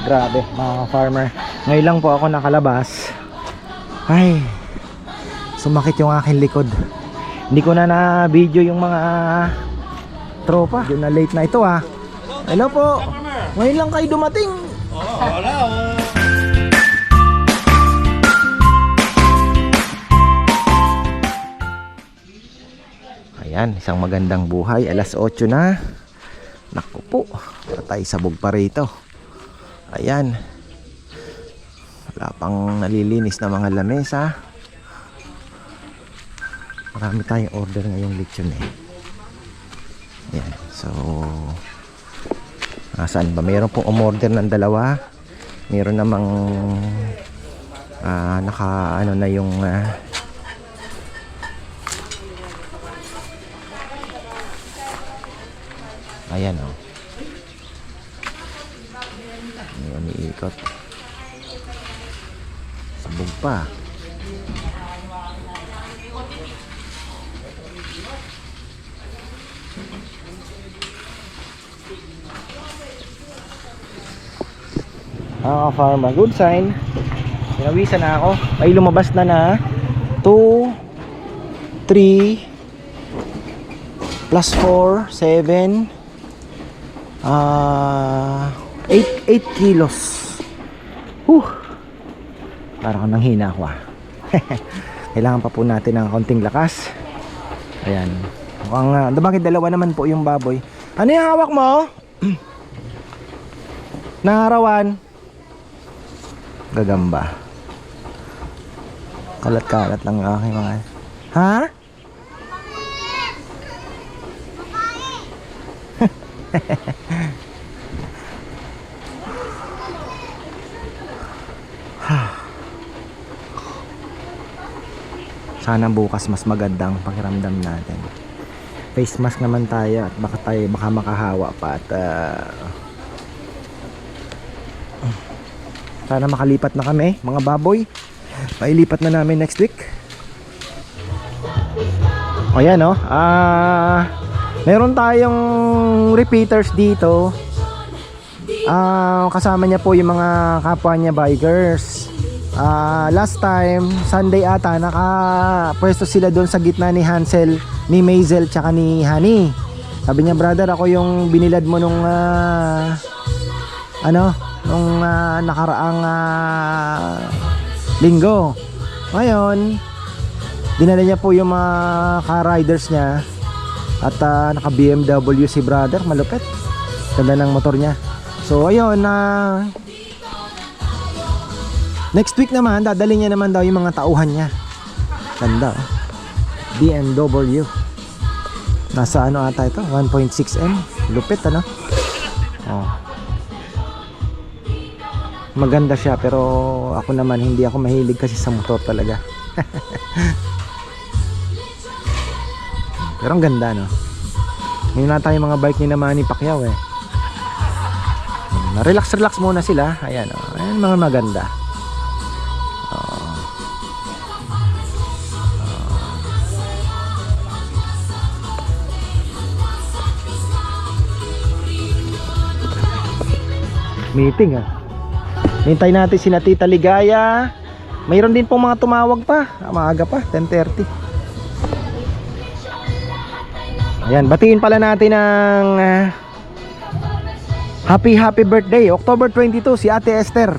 Grabe, mga farmer. Ngayon lang po ako nakalabas. Ay, sumakit yung aking likod. Hindi ko na na-video yung mga tropa. Yun na late na ito ah. Hello po. Ngayon lang kayo dumating. Ayan, isang magandang buhay. Alas 8 na. Naku po, patay sabog pa rito. Ayan. Wala pang nalilinis na mga lamesa. Marami tayong order ngayong lechon eh. Ayan, so... Nasaan ba? Meron pong umorder ng dalawa. Meron namang... ah naka ano na yung... ah, Ayan. Oh. May umiikot. Sabog pa. Ah, farmer. Good sign. Pinawisan na ako. Ay, lumabas na na. 2, 3, plus 4, 7, ah, 8, 8 kilos. Huh. Parang nang hina ako ah. Kailangan pa po natin ng konting lakas. Ayan. Mukhang, uh, bakit dalawa naman po yung baboy? Ano yung hawak mo? Nangarawan. Gagamba. Kalat-kalat lang yung aking mga... Ha? Sana bukas mas magandang pakiramdam natin. Face mask naman tayo at baka tayo baka makahawa pa at ah, sana makalipat na kami mga baboy. Mailipat na namin next week. O yan oh. Ah, meron tayong repeaters dito. Ah, kasama niya po yung mga kapwa niya bikers. Ah, last time, Sunday ata, naka pwesto sila doon sa gitna ni Hansel, ni Maisel, tsaka ni Honey. Sabi niya, brother, ako yung binilad mo nung ah, ano, nung ah, nakaraang ah, linggo. Ngayon, dinala niya po yung mga car-riders niya at ah, naka BMW si brother, malupit. Ganda ng motor niya. So, ayun, na Next week naman, dadali niya naman daw yung mga tauhan niya. Ganda. oh. BMW. Nasa ano ata ito? 1.6M. Lupit ano? Oh. Maganda siya pero ako naman hindi ako mahilig kasi sa motor talaga. pero ang ganda no. Ngayon na tayo mga bike ni na Manny Pacquiao eh. Relax relax muna sila. Ayan oh. Ayan mga maganda. Meeting ah. Hintay natin si Tita Ligaya. Mayroon din pong mga tumawag pa. Maaga pa, 10.30. Ayan, batiin pala natin ng ah, Happy happy birthday October 22 si Ate Esther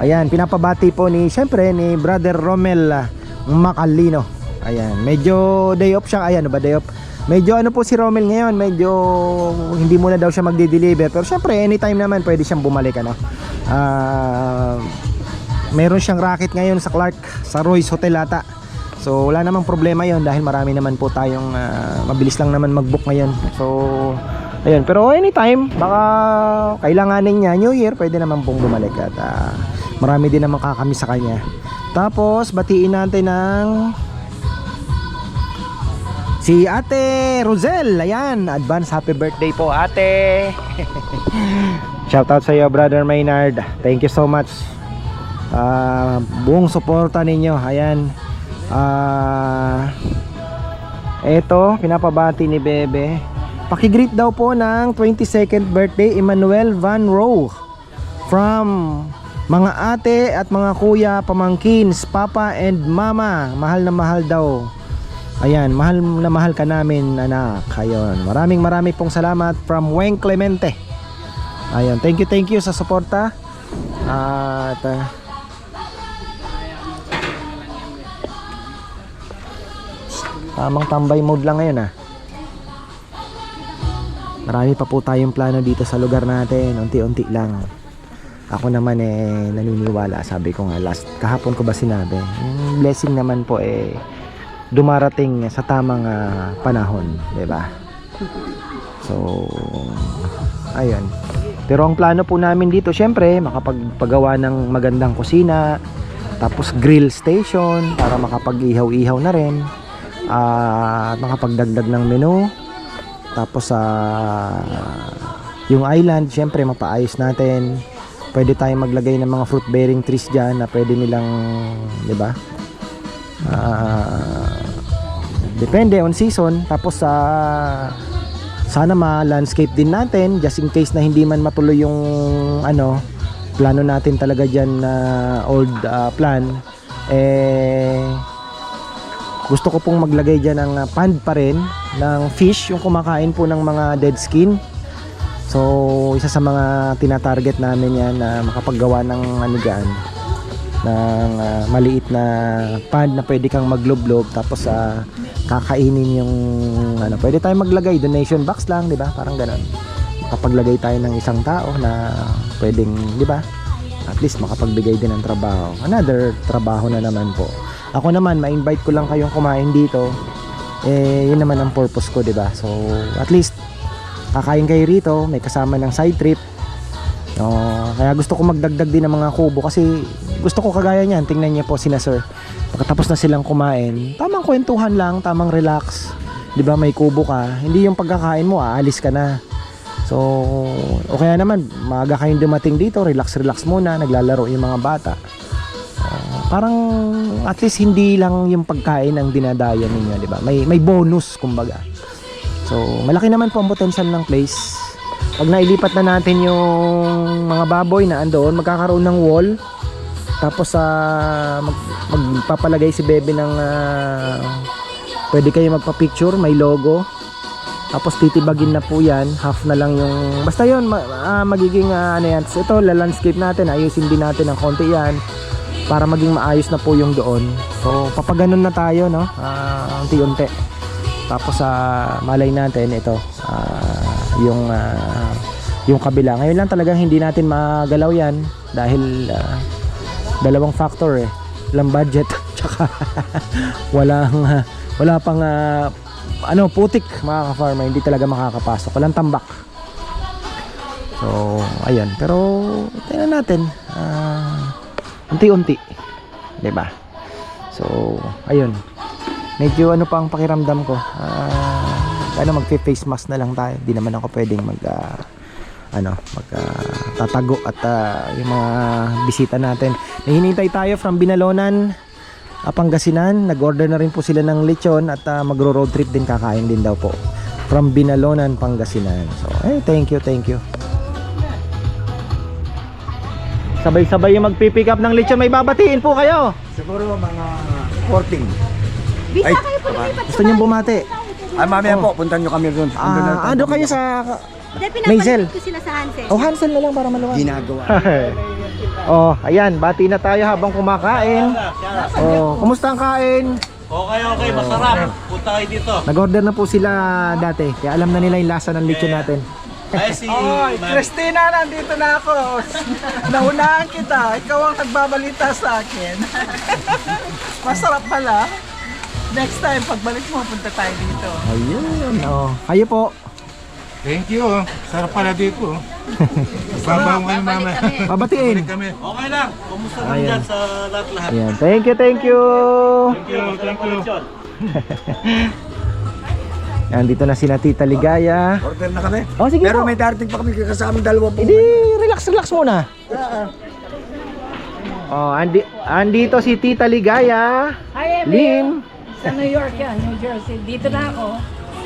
Ayan, pinapabati po ni Siyempre ni Brother Romel ah, Macalino Ayan, medyo day off siya Ayan, ba day off? Medyo ano po si Romel ngayon Medyo hindi muna daw siya magde-deliver Pero syempre anytime naman pwede siyang bumalik ano? Ah, Meron siyang racket ngayon sa Clark Sa Royce Hotel ata So wala namang problema yon dahil marami naman po tayong ah, mabilis lang naman mag-book ngayon. So ayun, pero anytime baka kailanganin niya New Year, pwede naman pong bumalik at ah, marami din naman kakami sa kanya. Tapos batiin natin ng Si Ate Rosel, ayan, advance happy birthday po ate. Shoutout sa iyo brother Maynard. Thank you so much. Ah, buong suporta ninyo. Ayan. Ah Eto, pinapabati ni Bebe. Pakigreet daw po ng 22nd birthday Emmanuel Van Rowe from mga ate at mga kuya, pamangkins, papa and mama. Mahal na mahal daw. Ayan, mahal na mahal ka namin, anak. Ayun, maraming maraming pong salamat from Weng Clemente. Ayun, thank you, thank you sa suporta. At ah, tamang tambay mode lang ngayon ah. Marami pa po tayong plano dito sa lugar natin, unti-unti lang. Ako naman eh naniniwala, sabi ko nga last kahapon ko ba sinabi, yung blessing naman po eh dumarating sa tamang ah, panahon, 'di ba? So ayun. Pero ang plano po namin dito, syempre, makapagpagawa ng magandang kusina, tapos grill station para makapag-ihaw-ihaw na rin. At makapagdagdag ng menu. Tapos sa yung island, syempre mapaayos natin. Pwede tayong maglagay ng mga fruit bearing trees diyan na pwede nilang, 'di ba? Ah, depende on season. Tapos sa sana ma-landscape din natin just in case na hindi man matuloy yung ano plano natin talaga diyan na old ah, plan. Eh gusto ko pong maglagay diyan ng ah, pond pa rin ng fish yung kumakain po ng mga dead skin. So isa sa mga tinatarget namin yan na makapaggawa ng ano dyan ng ah, maliit na pond na pwede kang magloblob tapos sa kakainin yung ano pwede tayong maglagay donation box lang di ba? Parang ganoon kapaglagay tayo ng isang tao na pwedeng di ba? At least makapagbigay din ng trabaho. Another trabaho na naman po. Ako naman ma-invite ko lang kayong kumain dito. Eh yun naman ang purpose ko di ba? So at least kakain kayo rito may kasama ng side trip Oh, kaya gusto ko magdagdag din ng mga kubo kasi gusto ko kagaya niyan. Tingnan niyo po sina sir. Pagkatapos na silang kumain, tamang kwentuhan lang, tamang relax. 'Di ba? May kubo ka. Hindi yung pagkakain mo, aalis ka na. So, o kaya naman, maaga kayong dumating dito, relax relax muna, naglalaro yung mga bata. Oh, parang at least hindi lang yung pagkain ang dinadaya ninyo, 'di ba? May may bonus kumbaga. So, malaki naman po ang potential ng place pag nailipat na natin yung mga baboy na andoon, magkakaroon ng wall. Tapos sa mag, magpapalagay si Bebe ng ah, pwede kayo magpa-picture, may logo. Tapos titibagin na po 'yan, half na lang yung basta 'yon ma, ah, magiging ah, ano yan. So, ito la landscape natin, ayusin din natin ng konti 'yan para maging maayos na po yung doon. So papaganon na tayo no, Ah, unti-unti. Tapos sa malay natin ito, ah, yung ah, yung kabila. Ngayon lang talagang hindi natin magalaw 'yan dahil ah, dalawang factor eh. Walang budget tsaka walang ah, wala pang ah, ano putik mga ka-farmer, hindi talaga makakapasok. Walang tambak. So, ayun. Pero tingnan natin. ah, unti-unti. 'Di ba? So, ayun medyo ano pa ang pakiramdam ko ah ano magfe-face mask na lang tayo. Di naman ako pwedeng mag ah, ano mag ah, tatago at ah, yung mga bisita natin. Nahinintay tayo from Binalonan ah, Pangasinan. Nag-order na rin po sila ng lechon at ah, magro-road trip din kakain din daw po. From Binalonan Pangasinan. So eh thank you thank you. Sabay-sabay yung magpipick up ng lechon. May babatiin po kayo. Siguro mga 14. Bisa Ay, kayo po lumipat gusto niyong bumati Ay, mamaya po, puntan nyo kami doon. ah ano kayo sa Hindi, Maisel. ko sila sa Hansel. Oh, Hansel na lang para maluwag. Ginagawa. oh, ayan, bati na tayo habang kumakain. Oh, kumusta ang kain? Okay, okay, masarap. Punta kayo dito. Nag-order na po sila dati, kaya alam na nila yung lasa ng lechon natin. Ay, si... Oy, Christina, nandito na ako. Naunahan kita. Ikaw ang nagbabalita sa akin. Masarap pala. Next time, pagbalik mo, punta tayo dito. Ayun, oh. Kayo po. Thank you. oh. Sarap pala dito. oh. Babaw kayo mama. Babatiin. Kami. Okay lang. Kumusta naman Ayan. dyan sa lahat-lahat? Ayan, thank you, thank you. Thank you. Thank you. Yan, dito na sina Tita Ligaya. Order na kami. Oh, sige Pero po. may darating pa kami kasamang dalawa po. Hindi, relax, relax muna. Oh, andi andito si Tita Ligaya. Hi. Lim. Sa New York yan, New Jersey. Dito na ako.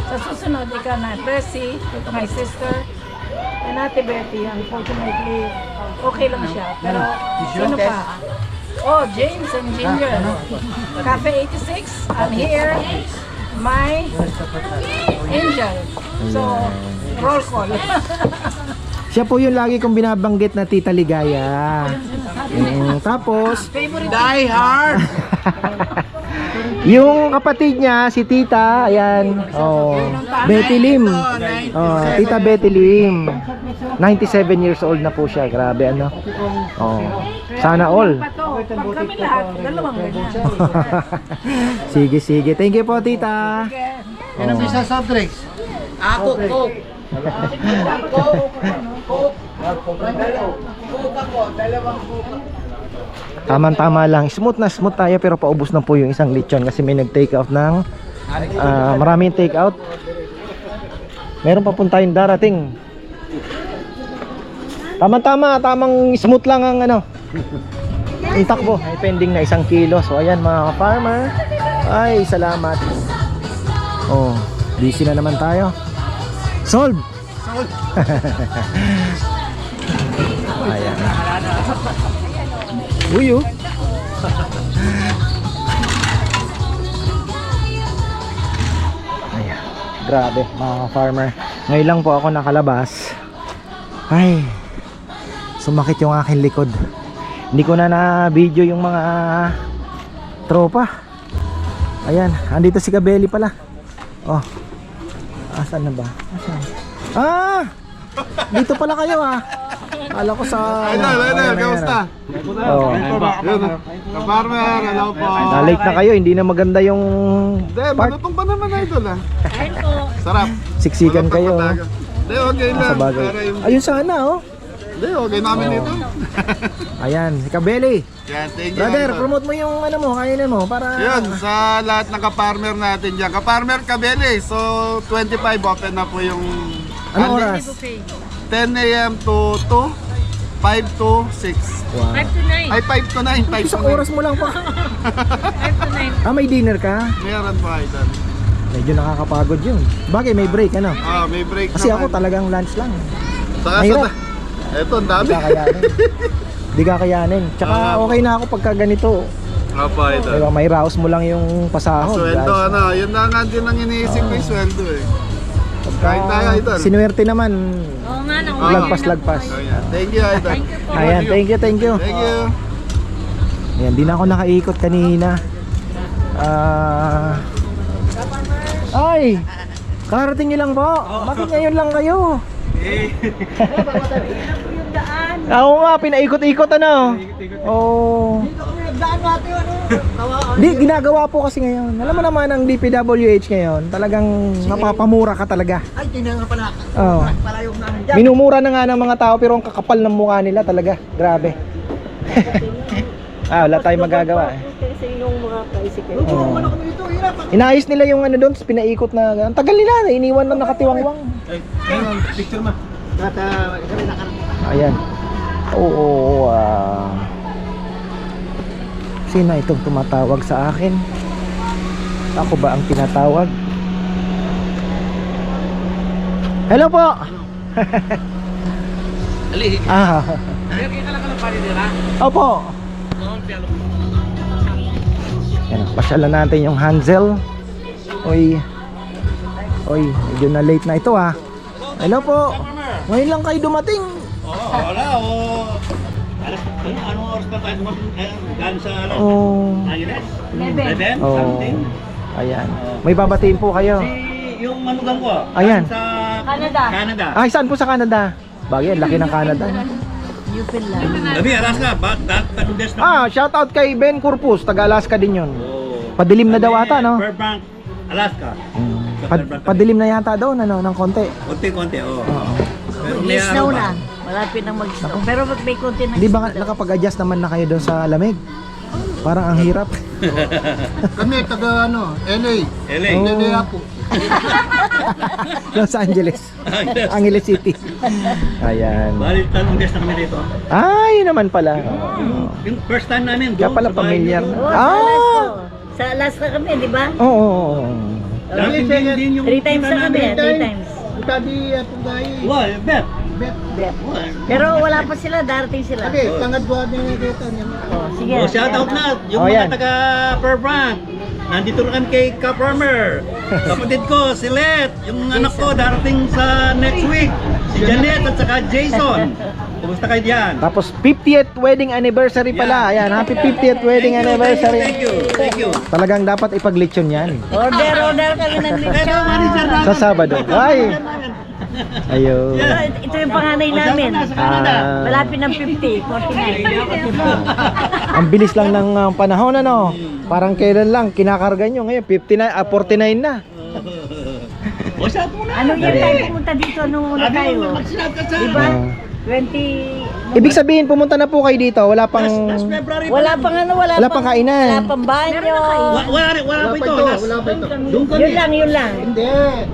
Sa susunod, ikaw na. Pressy, ito my sister. And Ate Betty, unfortunately, okay lang siya. Pero sino pa? Oh, James and Ginger. Cafe 86, I'm here. My angel. So, roll call. Siya po yung lagi kong binabanggit na Tita Ligaya. Mm, tapos, Die hard! yung kapatid niya, si Tita, ayan, oh, Betty Lim. Oh, Tita Betty Lim. 97 years old na po siya. Grabe, ano? Oh, sana all. Pag kami lahat, dalawang sige, sige. Thank you po, Tita. Yan ang bisa soft drinks. Ako, Coke. Tama-tama lang. Smooth na smooth tayo pero paubos na po yung isang lechon kasi may nag-take out ng ah, maraming take out. Meron pa po tayong darating. Tama-tama, tamang smooth lang ang ano. Ang takbo, ay pending na isang kilo. So ayan mga farmer. Ay, salamat. Oh, busy na naman tayo. Solve. Solve. ayan. Uy, oh. Ayan. Grabe, mga farmer. Ngayon lang po ako nakalabas. Ay, sumakit yung aking likod. Hindi ko na na-video yung mga tropa. Ayan, andito si Kabeli pala. Oh. Asan na ba? Asan? Ah! Dito pala kayo ah. Kala ko sa... Idol, idol, kamusta? Oh. Yun, Kaparmer, hello po. Na-late na kayo, hindi na maganda yung Hindi, part. malutong pa naman idol ah. Sarap. Siksikan kayo. pa talaga. Hindi, okay Ah, lang. sa bagay. Para yung... Ayun sana oh. Hindi, okay namin dito. Ayan, si Kabeli. Yan, thank you. Brother, idol. promote mo yung ano mo, kainan mo para Yun, sa lahat ng kaparmer natin dyan. Kaparmer Kabele, so 25 open na po yung... Anong oras? 10 a.m. to 2, 5 to 6. Wow. Ay, 5 to 9, 5 to Isang 9. oras mo lang pa. ah, may dinner ka? Meron po, idol. Medyo nakakapagod yun. Bagay, may break ano? Ah, may break Kasi ako naman. talagang lunch lang. Saka mahirap. Eto, ang dami. Di kakayanin. Tsaka Ah. okay na ako pagka ganito. Opo, idol. Diba, may raos mo lang yung pasahod. Sweldo, guys. ano, yun na nga din ang iniisip ko yung sweldo eh. Kain tayo, idol. Sinuwerte naman. Oo nga, nang Ah. Lagpas-lagpas. Oh, yeah. Thank you, idol. Ayan, thank you, thank you. Thank you. Ayan, di na ako nakaikot kanina. Ah. ay! Karating nyo lang po. Bakit ngayon lang kayo? Ako nga, pinaikot-ikot ano. Oh. Di, ginagawa po kasi ngayon. Alam mo naman ang DPWH ngayon, talagang napapamura ka talaga. Ay, tingnan nga pala. Oh. Para yung namin dyan. Minumura na nga ng mga tao pero ang kakapal ng mukha nila talaga. Grabe. ah, wala tayong magagawa eh. Oo. Ano kami dito, hirap. Inayos nila yung ano doon, pinaikot na. Ang tagal nila, iniwan na nakatiwangwang. At, uh, kami nakarating. Ayan. Oo, ah. Sino itong tumatawag sa akin? Ako ba ang tinatawag? Hello po! Ali, Ah, kaya ka lang ka ng paninira? opo. Yan, pasyalan natin yung Hansel. Oy. Oy, medyo na late na ito ah. Hello po. Ngayon lang kayo dumating. Oo, wala. Alas, eh, anong oras pa tayo dumating? Eh, galing sa ano? Oh. Eleven. Eleven? Oh. Something? Ayan. May babatiin po kayo. Si, yung manugang ko, Ayan. sa Canada. Canada. Ay, saan po sa Canada? Bagay, ang laki ng Canada. Yupil lang. Gabi, Alaska, ba't dat taludes na? Ah, shout out kay Ben Corpus, taga Alaska din yun. Padilim na daw ata, no? Fairbank, Alaska. Pad- padilim na yata daw, ano, ng konti. Konti-konti, oo. Oo. Pero may Snow araw pa. na. Malapit nang mag-snow. Pero may konti na Hindi ba nakapag-adjust naman na kayo doon sa lamig? Parang ang hirap. Kami, taga ano, LA. LA. Oh. LA po. Los Angeles. Angeles City. Ayan. Bali, talong des na kami dito. Ay, yun naman pala. Oo. Yung first time namin, Kaya doon pala sa bahay niyo. Ah! Sa Alaska kami, di ba? Oo. oo, oo. Dati din din yung Three times na kami, three times. Itabi at bahay. Wow, bet. Pero wala pa sila, darating sila. Okay, tangad buwan din na dito. Oh, sige. Oh, shout out na yung Oh, mga taga Fairbank. Nandito na kami kay Ka Farmer. Kapatid ko, si Let. Yung anak ko darating sa next week. Si Janet at saka Jason. Kumusta kayo diyan? Tapos 50th wedding anniversary pala. Ayan, happy 50th wedding Thank you, anniversary. Thank you, thank you. Talagang dapat ipaglitsyon yan. Order, order kami ng Ito, lechon. Sa Sabado. Ay! Ayun. Ito, ito yung panganay namin. Ah, Malapit ng 50, 49. ang bilis lang ng uh, panahon ano. Parang kailan lang kinakarga nyo ngayon 59 ah, 49 na. O, shout mo na. Anong year tayo pumunta dito? Anong una Sabi tayo? mo, mag-snap ka sa... Diba? Ah. 20... ibig sabihin pumunta na po kayo dito, wala pang Last February pa Wala pang ano, wala, Wala pang kainan. Wala pang banyo. Wa- Wala, rin- wala pa ito. Last- Wala pa ito. Doon kami. Yun lang, yun lang. Hindi.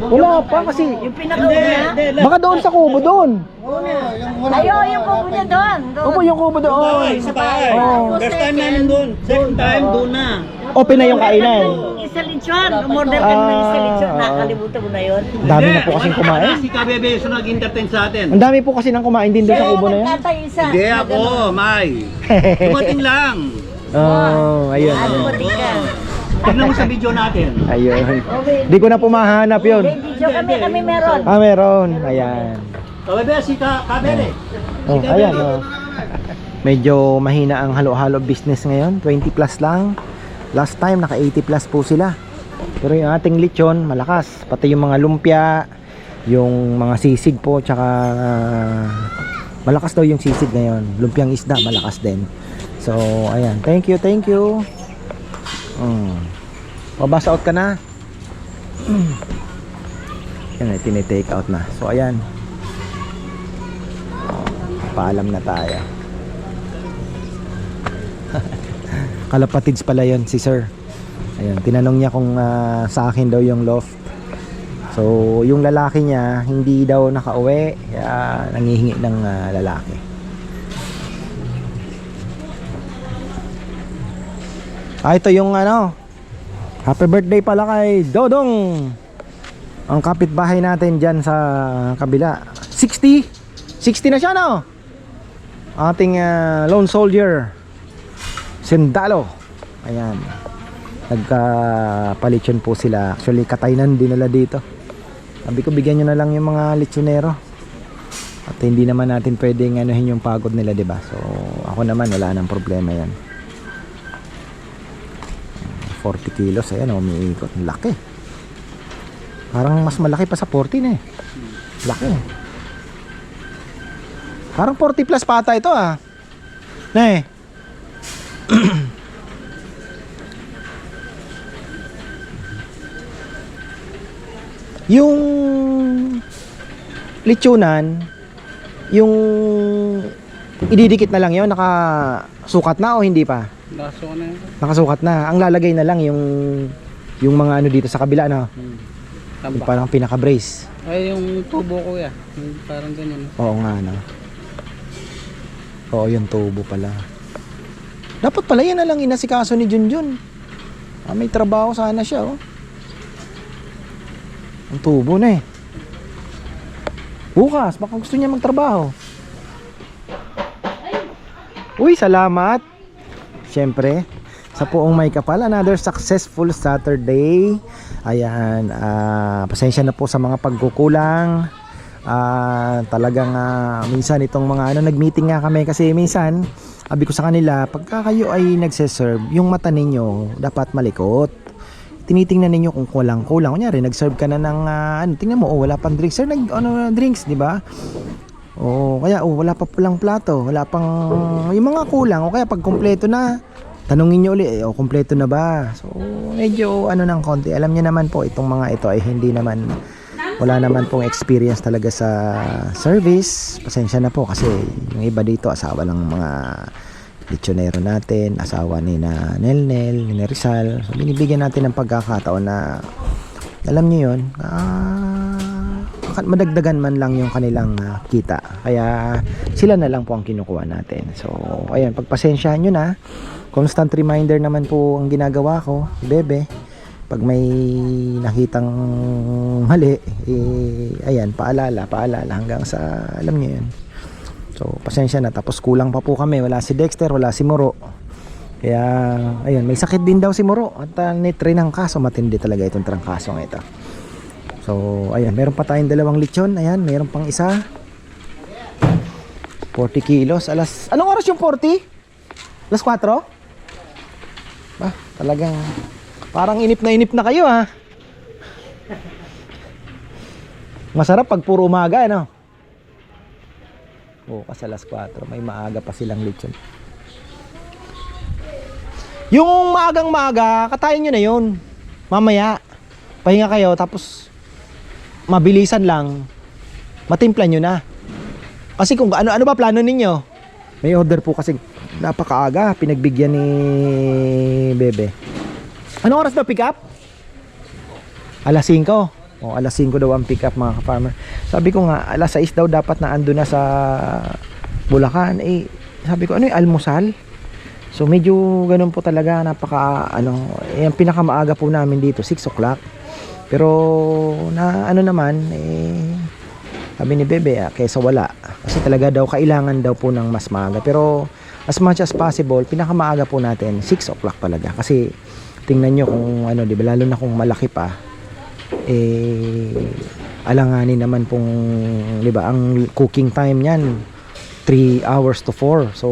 wala pa kasi Yung pinakauna. hindi. last- baka doon sa kubo doon. Ayo, yung kubo niya doon. doon. Opo yung kubo doon. Bahay, sa bahay. Oo. First time namin doon. Second time, doon na. Open na yung kainan. Isa lechon. Umorder ka ng isa lechon. Nakakalimutan mo na yun. Ang dami na po kasing kumain. Si Kabebe yung nag-entertain sa atin. Ang dami po kasi nang kumain din doon sa kubo na isa. Hindi ako, May. Dumating lang. Oh, ayun. Ah, dumating ka. Tignan mo sa video natin. Ayun. Di ko na po mahanap yun. May video kami, kami meron. Ah, meron. Ayan. Kabebe, si Ka Kabebe. Oh, ayan oh. Medyo mahina ang halo-halo business ngayon. 20 plus lang. Last time naka 80 plus po sila. Pero yung ating lechon malakas. Pati yung mga lumpia, yung mga sisig po, tsaka ah, malakas daw yung sisig ngayon. Lumpiang isda malakas din. So, ayan. Thank you, thank you. Mm. Pabasa out ka na. Yan, tinitake out na. So, ayan. Paalam na tayo. Kalapatids pala yon si sir. Ayun, tinanong niya kung ah, sa akin daw yung loft. So, yung lalaki niya hindi daw nakauwi, kaya nangihingi ng ah, lalaki. Ah, ito yung ano. Happy birthday pala kay Dodong. Ang kapitbahay natin diyan sa kabila. 60. 60 na siya no. Ating ah, lone soldier. Sendalo. Ayan. Nagka-palitson po sila. Actually, katainan din nila dito. Sabi ko, bigyan nyo na lang yung mga lechonero. At hindi naman natin pwedeng anuhin yung pagod nila, di ba? So, ako naman, wala nang problema yan. 40 kilos, ayan, umiikot. Ang Laki. Parang mas malaki pa sa 40 na eh. Laki. Parang 40 plus pata ito ah. Na eh. yung lechonan, yung ididikit na lang yun, nakasukat na o hindi pa? Laso na yun. Nakasukat na. Ang lalagay na lang yung yung mga ano dito sa kabila no. Yung parang pinaka-brace. Ay, yung tubo ko ya. Parang ganyan. Oo nga no. Oo, yung tubo pala. Dapat pala yan na lang inasikaso ni Junjun. Ah, may trabaho sana siya oh. Ang tubo na eh. Bukas, baka gusto niya magtrabaho. Uy, salamat. Siyempre, sa poong may kapal, another successful Saturday. Ayan, ah, pasensya na po sa mga pagkukulang. Ah, talagang ah, minsan itong mga ano nag-meeting nga kami kasi minsan sabi ko sa kanila pagka kayo ay nagse-serve yung mata ninyo dapat malikot. Tinitingnan ninyo kung kulang kulang kunyari nag-serve ka na ng ah, ano tingnan mo oh wala pang drinks. Sir nag ano drinks di ba? Oh kaya oh wala pa pulang plato. Wala pang yung mga kulang o kaya pag kumpleto na tanungin nyo ulit eh, oh kumpleto na ba? So medyo ano ng konti. Alam niyo naman po itong mga ito ay hindi naman wala naman pong experience talaga sa service. Pasensya na po kasi yung iba dito asawa lang mga lechonero natin asawa ni na Nelnel ni Rizal. So binibigyan natin ng pagkakataon na alam niyo yun baka madagdagan man lang yung kanilang ah, kita. Kaya sila na lang po ang kinukuha natin. So ayan pagpasensyahan nyo na. Constant reminder naman po ang ginagawa ko bebe pag may nakitang mali eh, ayan paalala paalala hanggang sa alam niyo yun. So pasensya na tapos kulang pa po kami. Wala si Dexter wala si Moro. Kaya ayun may sakit din daw si Moro at uh, nitry ng kaso. Matindi talaga itong trangkasong ito. So ayan meron pa tayong dalawang lechon. Ayan meron pang isa. 40 kilos. Alas anong oras yung 40? alas 4? Ba, talagang parang inip na inip na kayo ha. Masarap pag puro umaga ano. Bukas alas 4, may maaga pa silang lechon. Yung maagang maaga, katayin nyo na yun. Mamaya, pahinga kayo tapos mabilisan lang. Matimpla nyo na. Kasi kung ano ano ba plano ninyo? May order po kasi napakaaga pinagbigyan ni Bebe. Anong oras daw pick up? Alas 5. O alas 5 daw ang pick up mga ka-farmer. Sabi ko nga alas 6 daw dapat na ando na sa Bulacan. Eh sabi ko ano yung almusal? So medyo ganun po talaga napaka ano, eh, ang pinakamaaga po namin dito 6 o'clock. Pero na ano naman eh sabi ni Bebe ah, kaysa wala kasi talaga daw kailangan daw po ng mas maaga pero as much as possible pinakamaaga po natin 6 o'clock talaga kasi tingnan nyo kung ano di ba? Lalo na kung malaki pa. Eh alanganin naman pong di ba? Ang cooking time niyan 3 hours to 4 so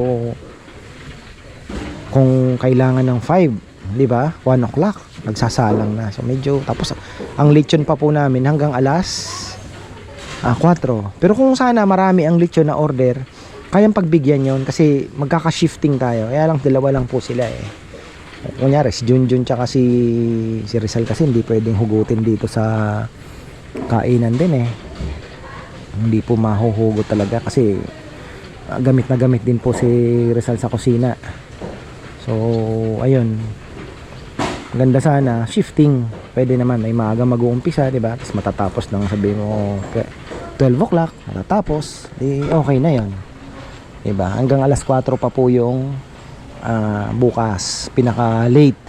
kung kailangan ng 5 di ba? 1 o'clock nagsasalang na. So medyo tapos. Ang lechon pa po namin hanggang alas Ah, 4. Pero kung sana marami ang lechon na order, kayang pagbigyan yon kasi magkaka-shifting tayo. Kaya lang dalawa lang po sila eh. Kunyari, si Junjun tsaka si, si Rizal kasi hindi pwedeng hugutin dito sa kainan din eh. Hindi po mahuhugot talaga kasi ah, gamit na gamit din po si Rizal sa kusina. So, ayun. Ganda sana, shifting. Pwede naman, may maaga mag-uumpisa, di ba? Tapos matatapos lang sabi mo, ke- 12 o'clock, matatapos, di okay na yon Diba? Hanggang alas 4 pa po yung ah, bukas, pinaka late.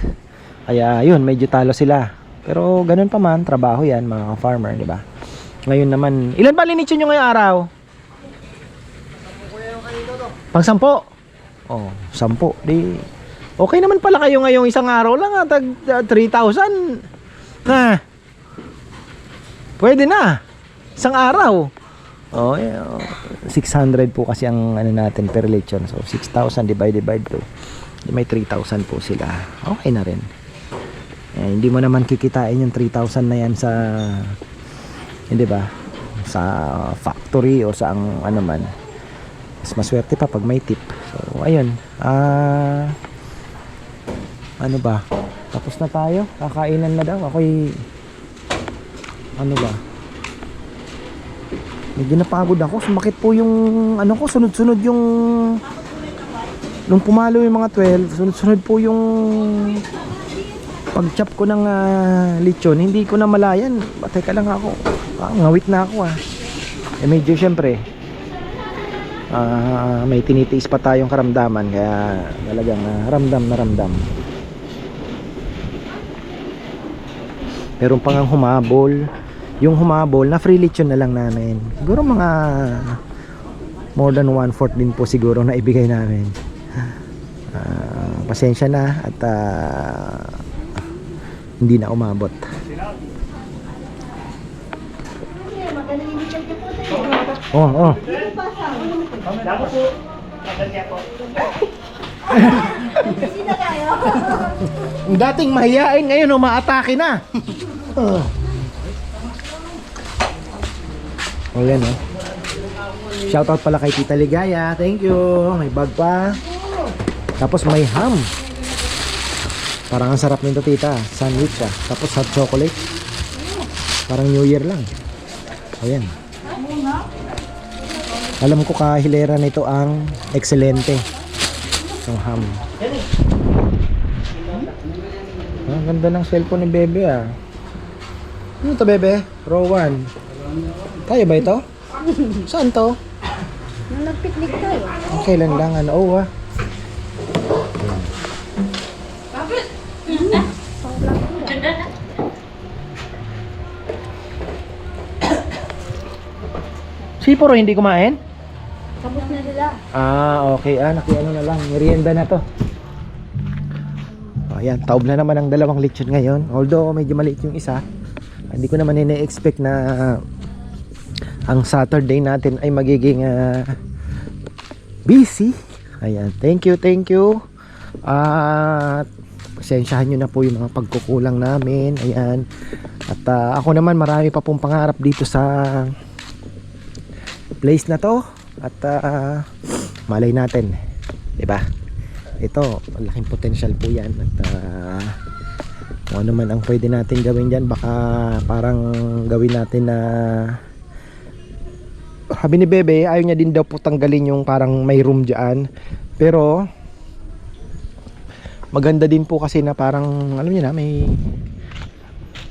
Kaya yun, medyo talo sila. Pero ganun pa man, trabaho yan mga farmer, di ba? Ngayon naman, ilan ba linitsyon nyo ngayong araw? Pang sampo? Oh, sampo. Di, okay naman pala kayo ngayong isang araw lang ha, tag ah, 3,000. Na. Pwede na. Isang araw. Oh, eh, oh, 600 po kasi ang ano natin per lechon. So 6,000 divided by 2. May 3,000 po sila. Okay na rin. Eh, hindi mo naman kikitain yung 3,000 na yan sa hindi ba? Sa factory o sa ang ano man. Mas maswerte pa pag may tip. So ayun. Ah ano ba? Tapos na tayo. Kakainan na daw. Ako'y ano ba? Medyo napagod ako. Sumakit po yung ano ko, sunod-sunod yung nung pumalo yung mga 12, sunod-sunod po yung pag-chop ko ng ah, lechon, hindi ko na malayan. Ba, Teka lang ako. Ah, ngawit na ako ah. Eh medyo syempre ah, may tinitiis pa tayong karamdaman kaya talagang ah, ramdam na ramdam. Meron pang ang humabol. Yung humabol, na free lechon na lang namin. Siguro mga more than one fourth din po siguro na ibigay namin. Ah, pasensya na at ah, hindi na umabot. Oh, oh. Dating mahiyain ngayon umaatake na. Oh. Oh, yan oh. Shoutout pala kay Tita Ligaya. Thank you. May bag pa. Tapos may ham. Parang ang sarap nito tita. Sandwich ah. Tapos hot chocolate. Parang New Year lang. Ayan. Alam ko kahilera nito ang excelente. Yung ham. Ah, Ang ganda ng cellphone ni Bebe ah. Ano to Bebe? Rowan. Kaya ba ito? Saan to? Nung nagpiknik tayo. Ang Kailan lang, ano, oh ah. Si Puro hindi kumain? Tapos na sila. Ah, okay. Ah, nakiano na lang. Merienda na to. Oh, ayan, taob na naman ang dalawang lechon ngayon. Although medyo maliit yung isa, hindi ko naman ina-expect na ang Saturday natin ay magiging ah, busy. Ayan, thank you, thank you. At pasensyahan nyo na po yung mga pagkukulang namin. Ayan. At ah, ako naman marami pa pong pangarap dito sa place na to. At ah, malay natin, ba? Ito, malaking potential po 'yan at ah, kung ano man ang pwede natin gawin diyan, baka parang gawin natin na sabi ni Bebe, ayaw niya din daw po tanggalin yung parang may room diyan. Pero maganda din po kasi na parang alam niyo na may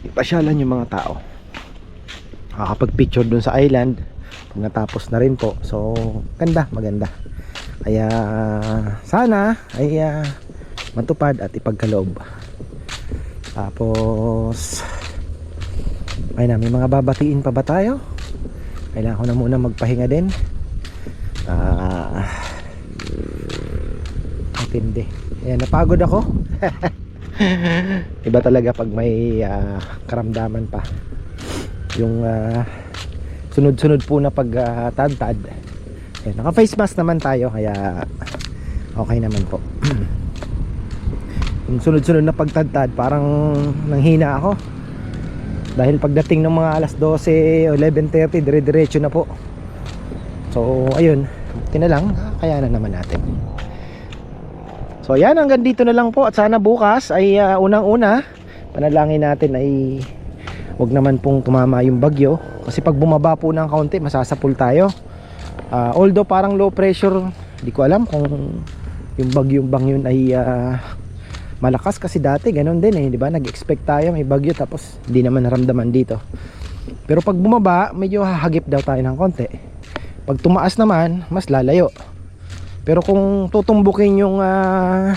ipasyalan yung mga tao. Nakakapag picture dun sa island pag natapos na rin po so ganda maganda kaya sana ay ah, matupad at ipagkaloob tapos ay na may mga babatiin pa ba tayo kailangan ko na muna magpahinga din. Ah matindi. Ayan napagod ako. Iba talaga pag may ah, karamdaman pa. Yung ah, sunod-sunod po na pagtadtad uh, naka face mask naman tayo kaya okay naman po. Yung sunod-sunod na pagtadtad parang nanghina ako dahil pagdating ng mga alas 12 o 11.30 dire-diretso na po. So ayun. Buti na lang kaya na naman natin. So yan hanggang dito na lang po. At sana bukas ay ah, unang-una panalangin natin ay wag naman pong tumama yung bagyo. Kasi pag bumaba po ng kaunti masasapul tayo. Ah, although parang low pressure di ko alam kung yung bagyong bang yun ay ah, malakas kasi dati ganun din eh di ba? Nag-expect tayo may bagyo tapos hindi naman naramdaman dito. Pero pag bumaba medyo hahagip daw tayo ng konti. Pag tumaas naman mas lalayo. Pero kung tutumbukin yung ah,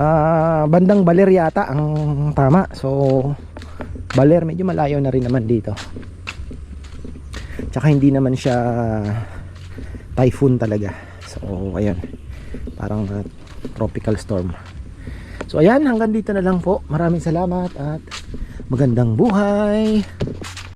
ah, bandang baler yata ang tama. So baler medyo malayo na rin naman dito. Tsaka hindi naman siya typhoon talaga. So ayun. Parang uh, tropical storm so ayan hanggang dito na lang po. Maraming salamat at magandang buhay